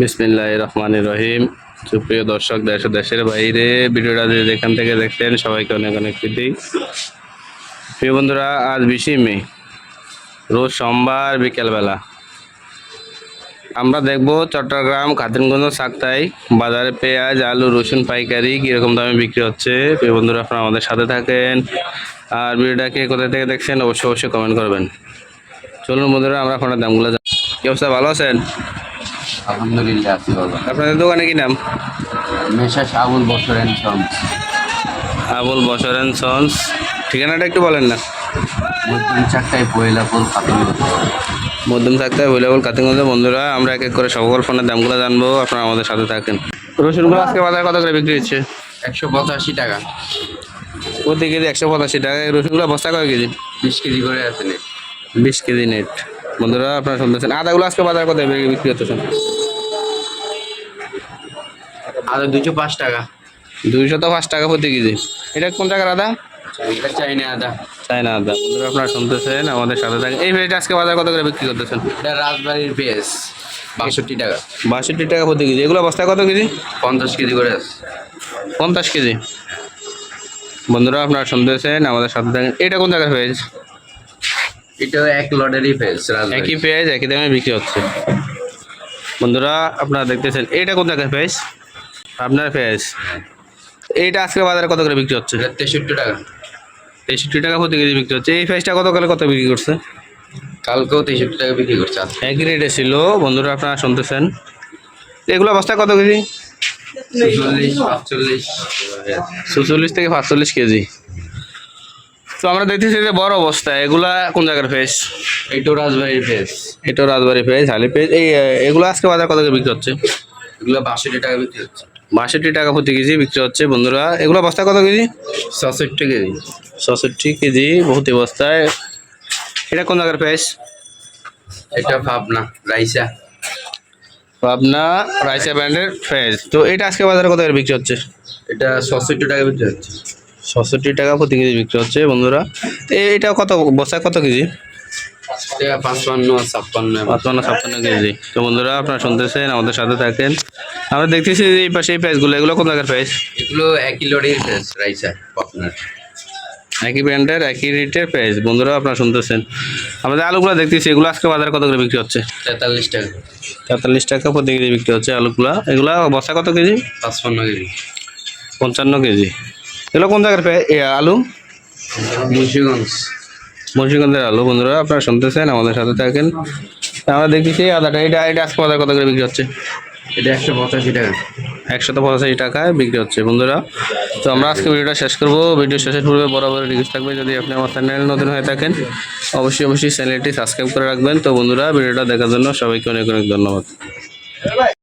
বিসমিল্লাহ রহমান রহিম। সুপ্রিয় দর্শক, দেশ দেশের বাইরে, ভিডিওটা যে যেখান থেকে দেখছেন সবাইকে অনেক অনেক প্রীতি। প্রিয় বন্ধুরা, আজ বিশে মে, রোজ সোমবার বিকেলবেলা। আমরা দেখব চট্টগ্রাম খাতিনগঞ্জ সাক্তাই বাজারে পেঁয়াজ, আলু, রসুন, পাইকারি কীরকম দামে বিক্রি হচ্ছে। প্রিয় বন্ধুরা, আপনারা আমাদের সাথে থাকেন। আর ভিডিওটাকে কোথা থেকে দেখছেন, অবশ্যই অবশ্যই কমেন্ট করবেন। চলুন বন্ধুরা, আমরা আপনার দামগুলো কি অবস্থা, ভালো আছেন? আলহামদুলিল্লাহ আছি বাবা আপনাদের দোকানে কি নাম? মেশা সাবুল বছরেন সব আবুল বসর অ্যান্ড সন্স। ঠিকানাটা একটু বলেন না। মধ্যম চারটায় পয়লা ফুল মধ্যম থাকতে অ্যাভেলেবল কাতিগঞ্জ বন্ধুরা আমরা এক এক করে সকল ফোনের দামগুলো জানব আপনারা আমাদের সাথে থাকেন। রসুনগুলো আজকে বাজারে কত করে বিক্রি হচ্ছে? একশো পঁচাশি টাকা। প্রতি কেজি একশো পঁচাশি টাকা। রসুনগুলো বস্তা কয় কেজি? বিশ কেজি করে আছে নে বিশ কেজি নেট বন্ধুরা আপনারা শুনতেছেন। আদাগুলো আজকে বাজার কত বিক্রি হচ্ছে? শুনুন আদা দুশো পাঁচ টাকা। দুইশত পাঁচ টাকা প্রতি কেজি। এটা কোন টাকার আদা? এটা চাইনা আদা। তাই না আদা। বন্ধুরা আপনারা শুনতেছেন আমাদের সাথে থাকেন। এই ভেজটা আজকে বাজারে কত করে বিক্রি করতেছেন? এটা রাজবাড়ির পেঁয়াজ বাষট্টি টাকা। বাষট্টি টাকা প্রতি কেজি। এগুলো বস্তা কত কেজি? পঞ্চাশ কেজি করে আছে। পঞ্চাশ কেজি। বন্ধুরা আপনারা শুনতেছেন আমাদের সাথে থাকেন। এটা কোন জায়গায় পেঁয়াজ এটাও এক লটেরই পেঁয়াজ একই পেঁয়াজ একই দামে বিক্রি হচ্ছে। বন্ধুরা আপনারা দেখতেছেন এটা কোন জায়গায় পেঁয়াজ আপনার পেঁয়াজ এইটা আজকে বাজারে কত করে বিক্রি হচ্ছে? তেষট্টি টাকা। তেষট্টি টাকা প্রতি কেজি বিক্রি হচ্ছে। এই পেঁয়াজটা কত করে কত বিক্রি করছে? কালকেও তেষট্টি টাকা বিক্রি করছে একই রেটে ছিল। বন্ধুরা আপনারা শুনতেছেন। এগুলো বস্তা কত কেজি? চল্লিশ সুচল্লিশ থেকে পাঁচচল্লিশ কেজি। তো আমরা দেখতেছি যে বড় অবস্থা এগুলা কোন জায়গার ফেস এটাও রাজবাড়ির ফেস এটো রাজবাড়ির ফেস হালি পেঁয়াজ এই এগুলো আজকে বাজার কত করে বিক্রি হচ্ছে? এগুলো বাষট্টি টাকা বিক্রি হচ্ছে। বাষট্টি টাকা প্রতি কেজি বিক্রি হচ্ছে বন্ধুরা। এগুলো বস্তা কত কেজি? ছষট্টি কেজি। ছষট্টি কেজি বহুত বস্তায়। এটা কোন জায়গার প্রাইস এটা ভাবনা রাইসা। পাবনা রাইসা ব্র্যান্ডের পেঁয়াজ তো এটা আজকে বাজারে কত বিক্রি হচ্ছে? এটা ছষট্টি টাকা বিক্রি হচ্ছে। ছষট্টি টাকা প্রতি কেজি বিক্রি হচ্ছে বন্ধুরা। তো এটা কত বস্তায় কত কেজি? পাঁচপান্ন ছাপ্পান্ন কেজি। তো বন্ধুরা আপনারা শুনতেছেন আমাদের সাথে থাকেন। আমরা দেখতেছি যে এই পাশে এই পেঁয়াজগুলো এগুলো কোন জায়গার পেঁয়াজ এগুলো একই লরির পেঁয়াজ রাইসা আপনার একই ব্র্যান্ডের একই রেটের পেঁয়াজ বন্ধুরা আপনারা শুনতেছেন। আমাদের আলুগুলো দেখতেছি এগুলো আজকে বাজারে কত করে বিক্রি হচ্ছে? তেতাল্লিশ টাকা। তেতাল্লিশ টাকা প্রতি কেজি বিক্রি হচ্ছে আলুগুলা। এগুলা বস্তা কত কেজি? পাঁচপান্ন কেজি। পঞ্চান্ন কেজি। এগুলো কোন জায়গার আলু? মুন্সিগঞ্জ। মুন্সিগঞ্জের আলু বন্ধুরা আপনারা শুনতেছেন আমাদের সাথে থাকেন। আমরা দেখতেছি আদাটা এটা এটা আজকে বাজার কত করে বিক্রি হচ্ছে? এটা একশো পঁচাশি টাকা। একশত পঁচাশি টাকায় বিক্রি হচ্ছে বন্ধুরা। তো আমরা আজকে ভিডিওটা শেষ করব। ভিডিও শেষের পূর্বে বরাবর রিকোয়েস্ট থাকবে যদি আপনি আমার চ্যানেল নতুন হয়ে থাকেন অবশ্যই অবশ্যই চ্যানেলটি সাবস্ক্রাইব করে রাখবেন। তো বন্ধুরা ভিডিওটা দেখার জন্য সবাইকে অনেক অনেক ধন্যবাদ।